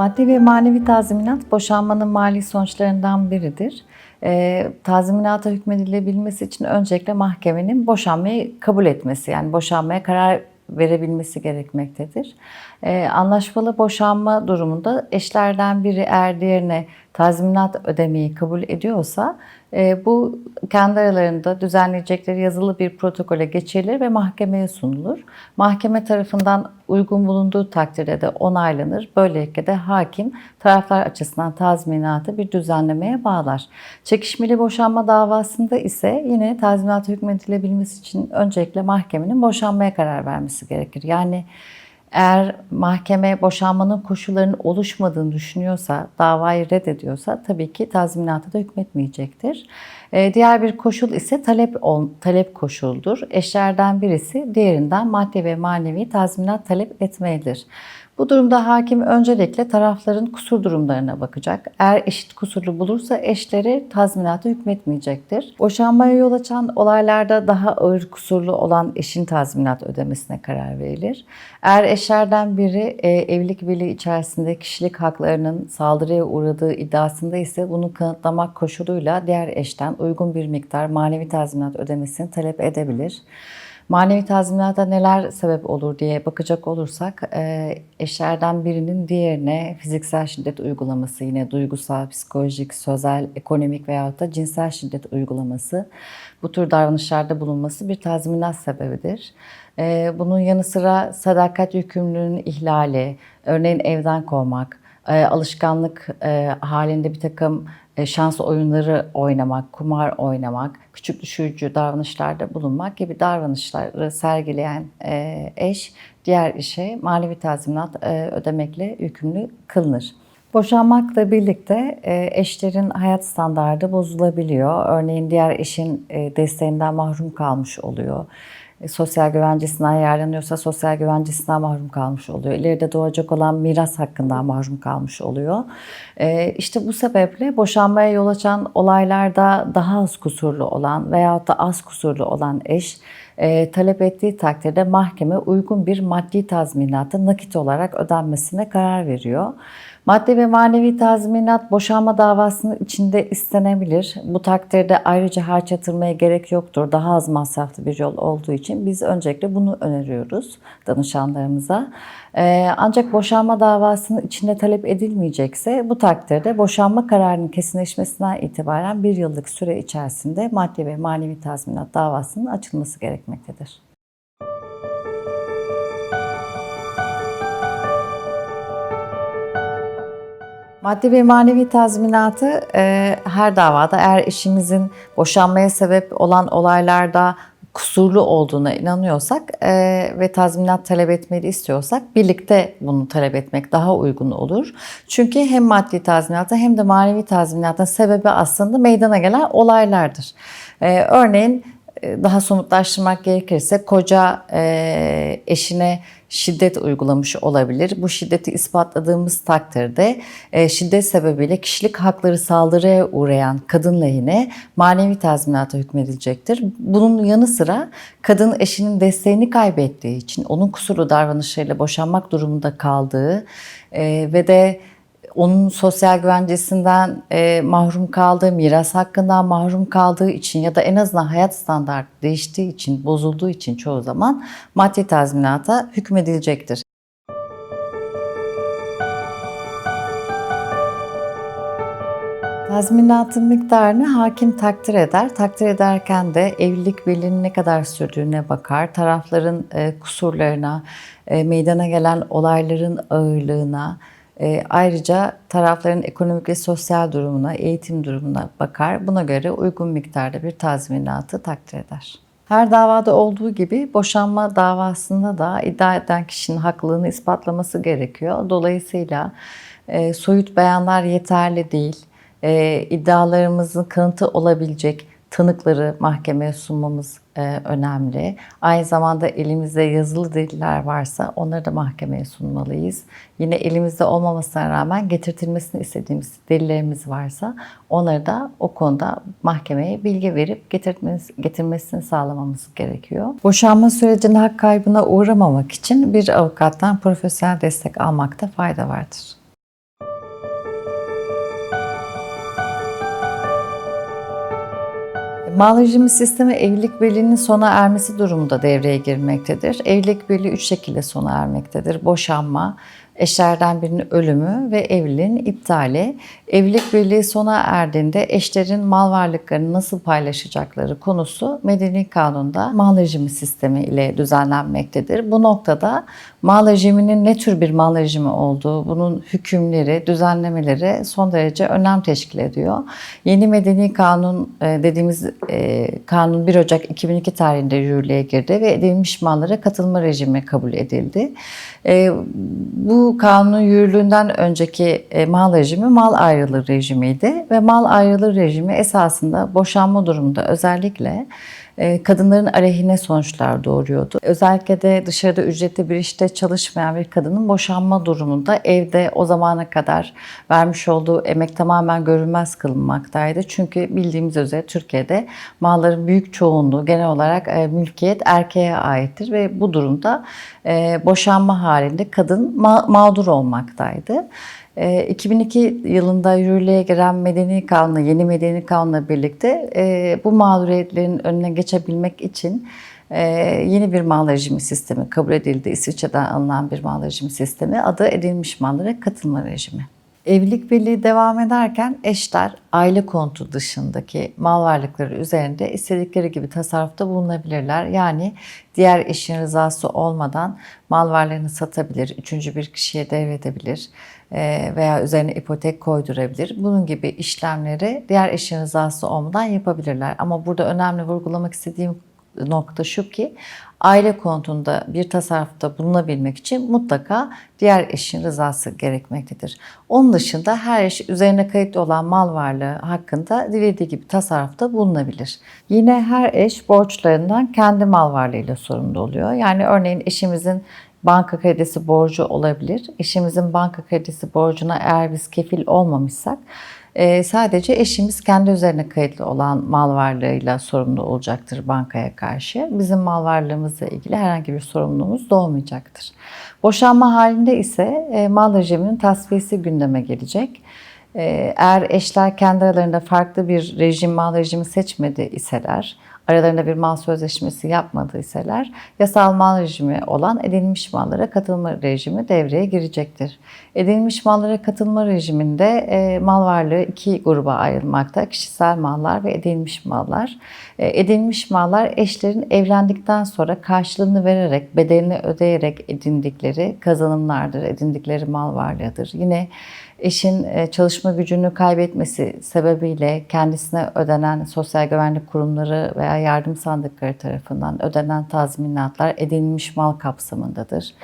Maddi ve manevi tazminat boşanmanın mali sonuçlarından biridir. E, tazminata hükmedilebilmesi için öncelikle mahkemenin boşanmayı kabul etmesi yani boşanmaya karar verebilmesi gerekmektedir. E, anlaşmalı boşanma durumunda eşlerden biri eğer diğerine tazminat ödemeyi kabul ediyorsa e, bu kendi aralarında düzenleyecekleri yazılı bir protokole geçirilir ve mahkemeye sunulur. Mahkeme tarafından uygun bulunduğu takdirde de onaylanır. Böylelikle de hakim taraflar açısından tazminatı bir düzenlemeye bağlar. Çekişmeli boşanma davasında ise yine tazminata hükmedilebilmesi için öncelikle mahkemenin boşanmaya karar vermesi gerekir. Yani eğer mahkeme boşanmanın koşullarının oluşmadığını düşünüyorsa, davayı reddediyorsa tabii ki tazminata da hükmetmeyecektir. Ee, diğer bir koşul ise talep ol, talep koşuldur. Eşlerden birisi diğerinden maddi ve manevi tazminat talep etmelidir. Bu durumda hakim öncelikle tarafların kusur durumlarına bakacak. Eğer eşit kusurlu bulursa eşleri tazminata hükmetmeyecektir. Boşanmaya yol açan olaylarda daha ağır kusurlu olan eşin tazminat ödemesine karar verilir. Eğer eşlerden biri e, evlilik birliği içerisinde kişilik haklarının saldırıya uğradığı iddiasında ise bunu kanıtlamak koşuluyla diğer eşten uygun bir miktar manevi tazminat ödemesini talep edebilir. Manevi tazminata neler sebep olur diye bakacak olursak e, eşlerden birinin diğerine fiziksel şiddet uygulaması yine duygusal, psikolojik, sözel, ekonomik veyahut da cinsel şiddet uygulaması bu tür davranışlarda bulunması bir tazminat sebebidir. E, bunun yanı sıra sadakat yükümlülüğünün ihlali, örneğin evden kovmak, e, alışkanlık halinde bir takım şans oyunları oynamak, kumar oynamak, küçük düşürücü davranışlarda bulunmak gibi davranışları sergileyen eş diğer işe manevi tazminat ödemekle yükümlü kılınır. Boşanmakla birlikte eşlerin hayat standardı bozulabiliyor. Örneğin diğer eşin desteğinden mahrum kalmış oluyor sosyal güvencesinden yararlanıyorsa sosyal güvencesinden mahrum kalmış oluyor. İleride doğacak olan miras hakkından mahrum kalmış oluyor. İşte bu sebeple boşanmaya yol açan olaylarda daha az kusurlu olan veyahut da az kusurlu olan eş talep ettiği takdirde mahkeme uygun bir maddi tazminatı nakit olarak ödenmesine karar veriyor. Maddi ve manevi tazminat boşanma davasının içinde istenebilir. Bu takdirde ayrıca harç yatırmaya gerek yoktur. Daha az masraflı bir yol olduğu için biz öncelikle bunu öneriyoruz danışanlarımıza. Ee, ancak boşanma davasının içinde talep edilmeyecekse bu takdirde boşanma kararının kesinleşmesinden itibaren bir yıllık süre içerisinde maddi ve manevi tazminat davasının açılması gerekmektedir. Maddi ve manevi tazminatı e, her davada eğer eşimizin boşanmaya sebep olan olaylarda kusurlu olduğuna inanıyorsak e, ve tazminat talep etmeyi istiyorsak birlikte bunu talep etmek daha uygun olur. Çünkü hem maddi tazminata hem de manevi tazminatın sebebi aslında meydana gelen olaylardır. E, örneğin daha somutlaştırmak gerekirse koca e, eşine şiddet uygulamış olabilir. Bu şiddeti ispatladığımız takdirde e, şiddet sebebiyle kişilik hakları saldırıya uğrayan kadın lehine manevi tazminata hükmedilecektir. Bunun yanı sıra kadın eşinin desteğini kaybettiği için onun kusurlu davranışlarıyla boşanmak durumunda kaldığı e, ve de onun sosyal güvencesinden e, mahrum kaldığı, miras hakkından mahrum kaldığı için ya da en azından hayat standartı değiştiği için, bozulduğu için çoğu zaman maddi tazminata hükmedilecektir. Tazminatın miktarını hakim takdir eder. Takdir ederken de evlilik birliğinin ne kadar sürdüğüne bakar. Tarafların e, kusurlarına, e, meydana gelen olayların ağırlığına, e, ayrıca tarafların ekonomik ve sosyal durumuna, eğitim durumuna bakar. Buna göre uygun miktarda bir tazminatı takdir eder. Her davada olduğu gibi boşanma davasında da iddia eden kişinin haklılığını ispatlaması gerekiyor. Dolayısıyla e, soyut beyanlar yeterli değil. E, iddialarımızın kanıtı olabilecek tanıkları mahkemeye sunmamız önemli. Aynı zamanda elimizde yazılı deliller varsa onları da mahkemeye sunmalıyız. Yine elimizde olmamasına rağmen getirtilmesini istediğimiz delillerimiz varsa onları da o konuda mahkemeye bilgi verip getirmesini sağlamamız gerekiyor. Boşanma sürecinde hak kaybına uğramamak için bir avukattan profesyonel destek almakta fayda vardır. Mal rejimi sistemi evlilik birliğinin sona ermesi durumunda devreye girmektedir. Evlilik birliği üç şekilde sona ermektedir. Boşanma, eşlerden birinin ölümü ve evliliğin iptali. Evlilik birliği sona erdiğinde eşlerin mal varlıklarını nasıl paylaşacakları konusu Medeni Kanun'da mal rejimi sistemi ile düzenlenmektedir. Bu noktada mal rejiminin ne tür bir mal rejimi olduğu, bunun hükümleri, düzenlemeleri son derece önem teşkil ediyor. Yeni Medeni Kanun e, dediğimiz e, kanun 1 Ocak 2002 tarihinde yürürlüğe girdi ve edilmiş mallara katılma rejimi kabul edildi. E, bu kanunun yürürlüğünden önceki e, mal rejimi mal ayrılığı rejimiydi ve mal ayrılığı rejimi esasında boşanma durumunda özellikle kadınların aleyhine sonuçlar doğuruyordu. Özellikle de dışarıda ücretli bir işte çalışmayan bir kadının boşanma durumunda evde o zamana kadar vermiş olduğu emek tamamen görülmez kılınmaktaydı. Çünkü bildiğimiz üzere Türkiye'de malların büyük çoğunluğu genel olarak e, mülkiyet erkeğe aittir ve bu durumda e, boşanma halinde kadın ma- mağdur olmaktaydı. 2002 yılında yürürlüğe giren Medeni Kanun'la, yeni Medeni Kanun'la birlikte e, bu mağduriyetlerin önüne geçebilmek için e, yeni bir mal rejimi sistemi kabul edildi. İsviçre'den alınan bir mal rejimi sistemi. Adı edilmiş mallara katılma rejimi. Evlilik birliği devam ederken eşler aile konutu dışındaki mal varlıkları üzerinde istedikleri gibi tasarrufta bulunabilirler. Yani diğer eşin rızası olmadan mal varlığını satabilir, üçüncü bir kişiye devredebilir e, veya üzerine ipotek koydurabilir. Bunun gibi işlemleri diğer eşin rızası olmadan yapabilirler. Ama burada önemli vurgulamak istediğim nokta şu ki aile konutunda bir tasarrufta bulunabilmek için mutlaka diğer eşin rızası gerekmektedir. Onun dışında her eş üzerine kayıtlı olan mal varlığı hakkında dilediği gibi tasarrufta bulunabilir. Yine her eş borçlarından kendi mal varlığıyla sorumlu oluyor. Yani örneğin eşimizin banka kredisi borcu olabilir. Eşimizin banka kredisi borcuna eğer biz kefil olmamışsak e, sadece eşimiz kendi üzerine kayıtlı olan mal varlığıyla sorumlu olacaktır bankaya karşı. Bizim mal varlığımızla ilgili herhangi bir sorumluluğumuz doğmayacaktır. Boşanma halinde ise e, mal rejiminin tasfiyesi gündeme gelecek. E, eğer eşler kendi aralarında farklı bir rejim, mal rejimi seçmedi iseler, aralarında bir mal sözleşmesi yapmadıysalar yasal mal rejimi olan edinmiş mallara katılma rejimi devreye girecektir. Edinmiş mallara katılma rejiminde e, mal varlığı iki gruba ayrılmakta. Kişisel mallar ve edinmiş mallar. E, edinmiş mallar eşlerin evlendikten sonra karşılığını vererek, bedelini ödeyerek edindikleri kazanımlardır, edindikleri mal varlığıdır. Yine eşin e, çalışma gücünü kaybetmesi sebebiyle kendisine ödenen sosyal güvenlik kurumları veya yardım sandıkları tarafından ödenen tazminatlar edinilmiş mal kapsamındadır.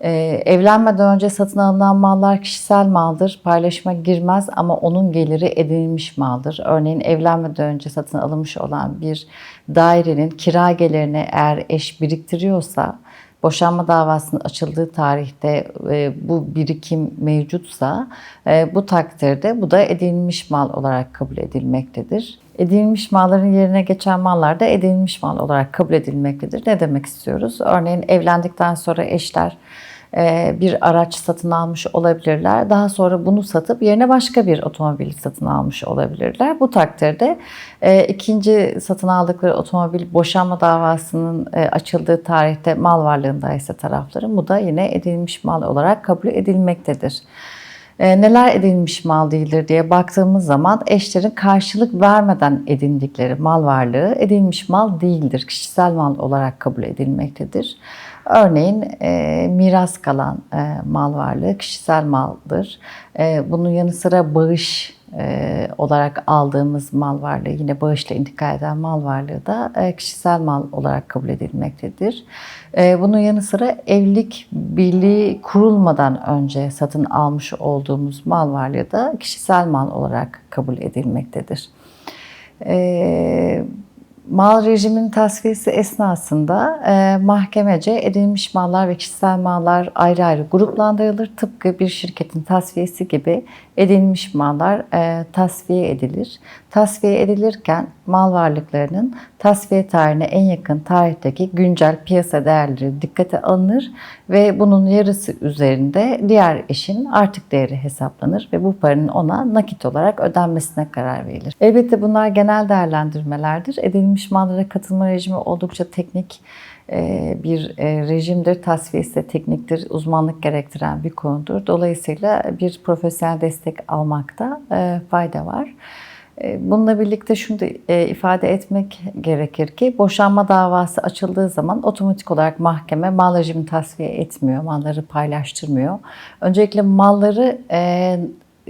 Ee, evlenmeden önce satın alınan mallar kişisel maldır, paylaşıma girmez ama onun geliri edinilmiş maldır. Örneğin evlenmeden önce satın alınmış olan bir dairenin kira gelirini eğer eş biriktiriyorsa, boşanma davasının açıldığı tarihte e, bu birikim mevcutsa e, bu takdirde bu da edinilmiş mal olarak kabul edilmektedir. Edinilmiş malların yerine geçen mallar da edinilmiş mal olarak kabul edilmektedir. Ne demek istiyoruz? Örneğin evlendikten sonra eşler e, bir araç satın almış olabilirler. Daha sonra bunu satıp yerine başka bir otomobil satın almış olabilirler. Bu takdirde e, ikinci satın aldıkları otomobil boşanma davasının e, açıldığı tarihte mal varlığındaysa tarafların bu da yine edilmiş mal olarak kabul edilmektedir. Neler edilmiş mal değildir diye baktığımız zaman eşlerin karşılık vermeden edindikleri mal varlığı edilmiş mal değildir. Kişisel mal olarak kabul edilmektedir. Örneğin e, miras kalan e, mal varlığı kişisel maldır. E, bunun yanı sıra bağış e, olarak aldığımız mal varlığı, yine bağışla intikal eden mal varlığı da e, kişisel mal olarak kabul edilmektedir. E, bunun yanı sıra evlilik birliği kurulmadan önce satın almış olduğumuz mal varlığı da kişisel mal olarak kabul edilmektedir. E, Mal rejiminin tasfiyesi esnasında e, mahkemece edilmiş mallar ve kişisel mallar ayrı ayrı gruplandırılır. Tıpkı bir şirketin tasfiyesi gibi edilmiş mallar e, tasfiye edilir. Tasfiye edilirken mal varlıklarının tasfiye tarihine en yakın tarihteki güncel piyasa değerleri dikkate alınır ve bunun yarısı üzerinde diğer eşin artık değeri hesaplanır ve bu paranın ona nakit olarak ödenmesine karar verilir. Elbette bunlar genel değerlendirmelerdir. Edilmiş mallara katılma rejimi oldukça teknik e, bir e, rejimdir. Tasfiyesi de tekniktir, uzmanlık gerektiren bir konudur. Dolayısıyla bir profesyonel destek almakta e, fayda var. Bununla birlikte şunu da ifade etmek gerekir ki boşanma davası açıldığı zaman otomatik olarak mahkeme mal rejimi tasfiye etmiyor, malları paylaştırmıyor. Öncelikle malları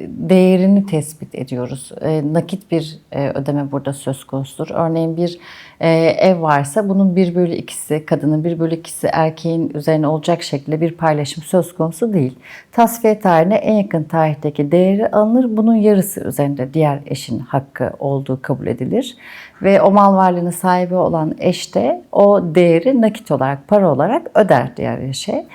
değerini tespit ediyoruz. E, nakit bir e, ödeme burada söz konusudur. Örneğin bir e, ev varsa bunun 1 bölü 2'si kadının 1 bölü 2'si erkeğin üzerine olacak şekilde bir paylaşım söz konusu değil. Tasfiye tarihine en yakın tarihteki değeri alınır. Bunun yarısı üzerinde diğer eşin hakkı olduğu kabul edilir. Ve o mal varlığının sahibi olan eş de o değeri nakit olarak, para olarak öder diğer eşe.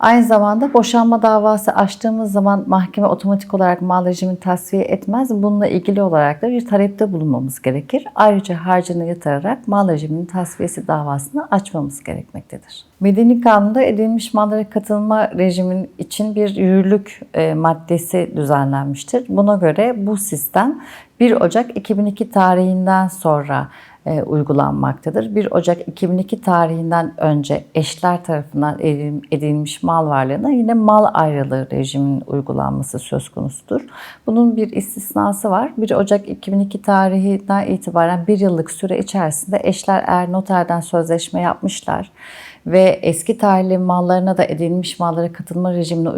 Aynı zamanda boşanma davası açtığımız zaman mahkeme otomatik olarak mal rejimini tasfiye etmez. Bununla ilgili olarak da bir talepte bulunmamız gerekir. Ayrıca harcını yatırarak mal rejiminin tasfiyesi davasını açmamız gerekmektedir. Medeni kanunda edilmiş mallara katılma rejimin için bir yürürlük e, maddesi düzenlenmiştir. Buna göre bu sistem 1 Ocak 2002 tarihinden sonra e, uygulanmaktadır. 1 Ocak 2002 tarihinden önce eşler tarafından edilmiş mal varlığına yine mal ayrılığı rejiminin uygulanması söz konusudur. Bunun bir istisnası var. 1 Ocak 2002 tarihinden itibaren bir yıllık süre içerisinde eşler eğer noterden sözleşme yapmışlar ve eski tarihli mallarına da edinilmiş mallara katılma rejimine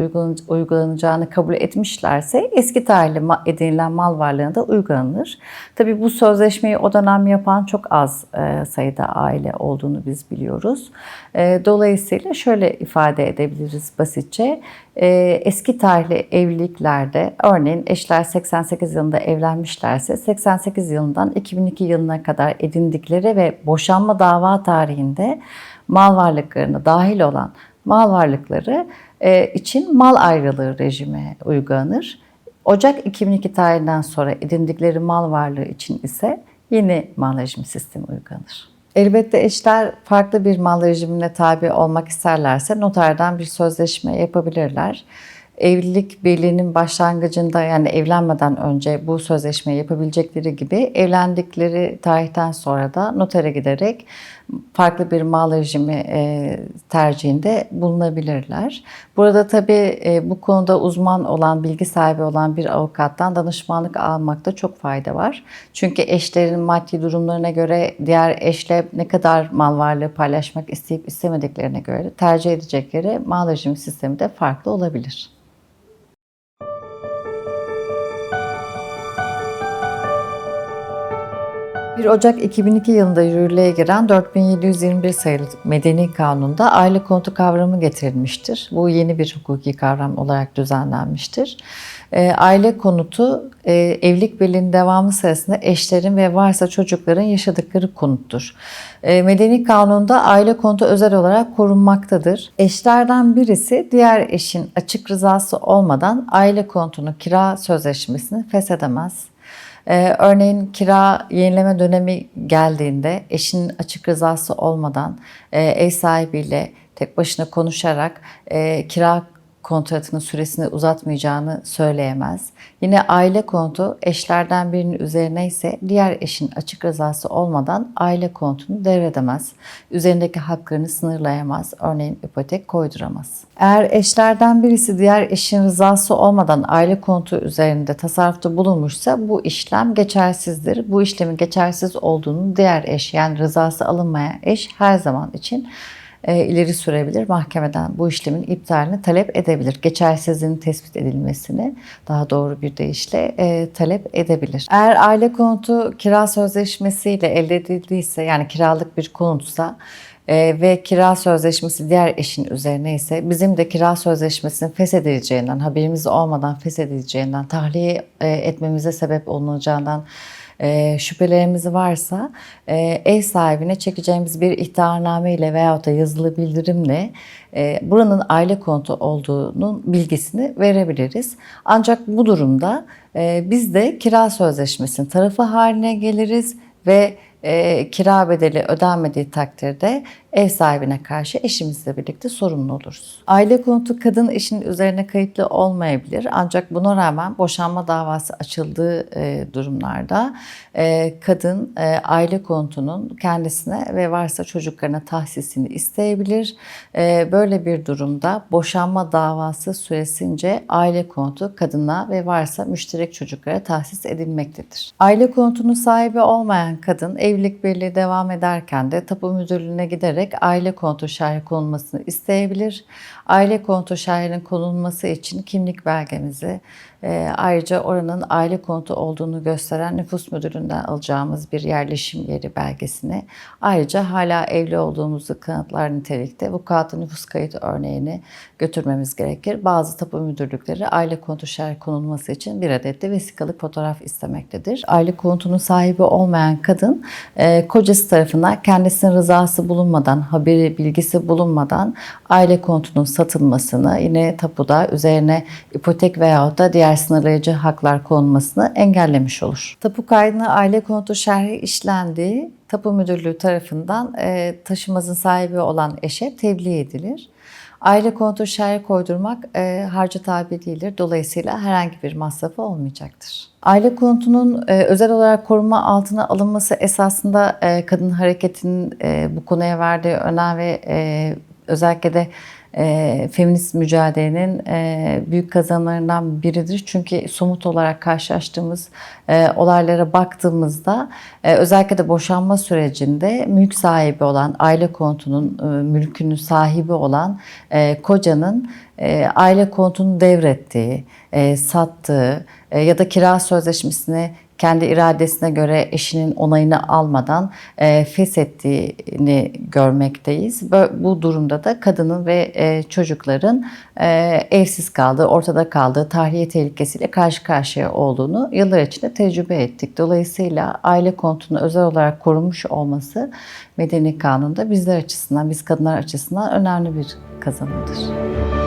uygulanacağını kabul etmişlerse eski tarihli edinilen mal varlığına da uygulanır. Tabii bu sözleşmeyi o dönem yapan çok az e, sayıda aile olduğunu biz biliyoruz. E, dolayısıyla şöyle ifade edebiliriz basitçe. E, eski tarihli evliliklerde örneğin eşler 88 yılında evlenmişlerse 88 yılından 2002 yılına kadar edindikleri ve boşanma dava tarihinde mal varlıklarına dahil olan mal varlıkları e, için mal ayrılığı rejimi uygulanır. Ocak 2002 tarihinden sonra edindikleri mal varlığı için ise yeni mal rejimi sistemi uygulanır. Elbette eşler farklı bir mal rejimine tabi olmak isterlerse noterden bir sözleşme yapabilirler evlilik birliğinin başlangıcında yani evlenmeden önce bu sözleşmeyi yapabilecekleri gibi evlendikleri tarihten sonra da notere giderek farklı bir mal rejimi e, tercihinde bulunabilirler. Burada tabii e, bu konuda uzman olan, bilgi sahibi olan bir avukattan danışmanlık almakta çok fayda var. Çünkü eşlerin maddi durumlarına göre diğer eşle ne kadar mal varlığı paylaşmak isteyip istemediklerine göre tercih edecekleri mal rejimi sistemi de farklı olabilir. 1 Ocak 2002 yılında yürürlüğe giren 4721 sayılı Medeni Kanun'da aile konutu kavramı getirilmiştir. Bu yeni bir hukuki kavram olarak düzenlenmiştir. E, aile konutu e, evlilik birliğinin devamı sırasında eşlerin ve varsa çocukların yaşadıkları konuttur. E, Medeni Kanun'da aile konutu özel olarak korunmaktadır. Eşlerden birisi diğer eşin açık rızası olmadan aile konutunu kira sözleşmesini feshedemez. Ee, örneğin kira yenileme dönemi geldiğinde eşinin açık rızası olmadan e, ev sahibiyle tek başına konuşarak e, kira kontratının süresini uzatmayacağını söyleyemez. Yine aile konutu eşlerden birinin üzerine ise diğer eşin açık rızası olmadan aile kontunu devredemez. Üzerindeki haklarını sınırlayamaz. Örneğin ipotek koyduramaz. Eğer eşlerden birisi diğer eşin rızası olmadan aile kontu üzerinde tasarrufta bulunmuşsa bu işlem geçersizdir. Bu işlemin geçersiz olduğunu diğer eş yani rızası alınmayan eş her zaman için e, ileri sürebilir. Mahkemeden bu işlemin iptalini talep edebilir. Geçersizliğinin tespit edilmesini daha doğru bir deyişle e, talep edebilir. Eğer aile konutu kira sözleşmesiyle elde edildiyse yani kiralık bir konutsa e, ve kira sözleşmesi diğer eşin üzerine ise bizim de kira sözleşmesinin feshedileceğinden, haberimiz olmadan feshedileceğinden, tahliye e, etmemize sebep olunacağından e, şüphelerimiz varsa e, ev sahibine çekeceğimiz bir ihtarname ile veyahut da yazılı bildirimle e, buranın aile kontu olduğunun bilgisini verebiliriz. Ancak bu durumda e, biz de kira sözleşmesinin tarafı haline geliriz ve e, kira bedeli ödenmediği takdirde ev sahibine karşı eşimizle birlikte sorumlu oluruz. Aile konutu kadın eşinin üzerine kayıtlı olmayabilir ancak buna rağmen boşanma davası açıldığı e, durumlarda e, kadın e, aile konutunun kendisine ve varsa çocuklarına tahsisini isteyebilir. Böyle bir durumda boşanma davası süresince aile konutu kadına ve varsa müşterek çocuklara tahsis edilmektedir. Aile konutunun sahibi olmayan kadın evlilik birliği devam ederken de tapu müdürlüğüne giderek aile kontu şerhi konulmasını isteyebilir. Aile şerhinin konulması için kimlik belgemizi e, ayrıca oranın aile kontu olduğunu gösteren nüfus müdürlüğünden alacağımız bir yerleşim yeri belgesini ayrıca hala evli olduğumuzu kanıtlar nitelikte vukuatlı nüfus kayıt örneğini götürmemiz gerekir. Bazı tapu müdürlükleri aile kontu şerhi konulması için bir adet de vesikalık fotoğraf istemektedir. Aile kontunun sahibi olmayan kadın e, kocası tarafından kendisinin rızası bulunmadan, haberi, bilgisi bulunmadan aile kontunun satılmasını yine tapuda üzerine ipotek veyahut da diğer sınırlayıcı haklar konulmasını engellemiş olur. Tapu kaydına aile konutu şerhi işlendiği tapu müdürlüğü tarafından e, taşımazın sahibi olan eşe tebliğ edilir. Aile konutu şerhi koydurmak e, harca tabi değildir. Dolayısıyla herhangi bir masrafı olmayacaktır. Aile konutunun e, özel olarak koruma altına alınması esasında e, kadın hareketinin e, bu konuya verdiği önem ve e, özellikle de e, feminist mücadelenin e, büyük kazanlarından biridir. Çünkü somut olarak karşılaştığımız e, olaylara baktığımızda e, özellikle de boşanma sürecinde mülk sahibi olan, aile kontunun e, mülkünün sahibi olan e, kocanın e, aile kontunu devrettiği, e, sattığı e, ya da kira sözleşmesini kendi iradesine göre eşinin onayını almadan e, feshettiğini görmekteyiz. Bu, durumda da kadının ve e, çocukların e, evsiz kaldığı, ortada kaldığı tahliye tehlikesiyle karşı karşıya olduğunu yıllar içinde tecrübe ettik. Dolayısıyla aile kontunun özel olarak korunmuş olması medeni kanunda bizler açısından, biz kadınlar açısından önemli bir kazanımdır.